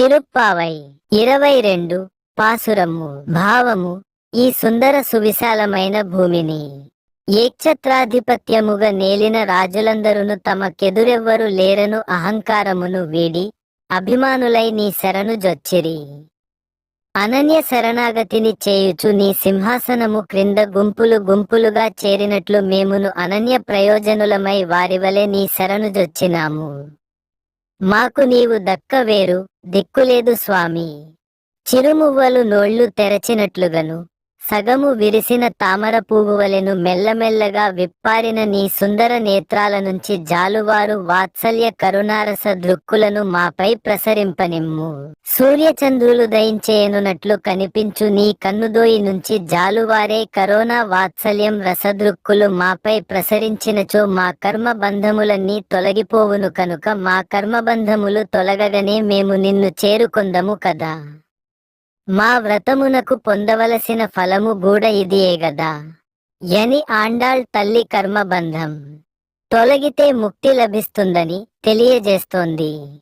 తిరుప్పావై ఇరవై రెండు పాసురము భావము ఈ సుందర సువిశాలమైన భూమిని. ఏక్షత్రాధిపత్యముగా నేలిన రాజులందరును తమకెదురెవ్వరు లేరను అహంకారమును వీడి అభిమానులై నీ శరణు జొచ్చిరి. అనన్య శరణాగతిని చేయుచు నీ సింహాసనము క్రింద గుంపులు గుంపులుగా చేరినట్లు మేమును అనన్య ప్రయోజనులమై వారివలే నీ శరణు జొచ్చినాము. మాకు నీవు దక్కవేరు దిక్కులేదు స్వామి. చిరుమువ్వలు నోళ్ళు తెరచినట్లుగను. సగము విరిసిన తామర పువ్వువలెను మెల్లమెల్లగా విప్పారిన నీ సుందర నేత్రాల నుంచి జాలువారు వాత్సల్య కరుణారస దృక్కులను మాపై ప్రసరింపనిమ్ము. సూర్యచంద్రులు దయించేయనున్నట్లు కనిపించు నీ కన్నుదోయి నుంచి జాలువారే కరోనా వాత్సల్యం రసదృక్కులు మాపై ప్రసరించినచో మా కర్మ బంధములన్నీ తొలగిపోవును కనుక మా కర్మబంధములు తొలగగనే మేము నిన్ను చేరుకొందము కదా. మా వ్రతమునకు పొందవలసిన ఫలము గూడ ఇదియే గదా. యని ఆండాళ్ తల్లి కర్మబంధం. తొలగితే ముక్తి లభిస్తుందని తెలియజేస్తోంది.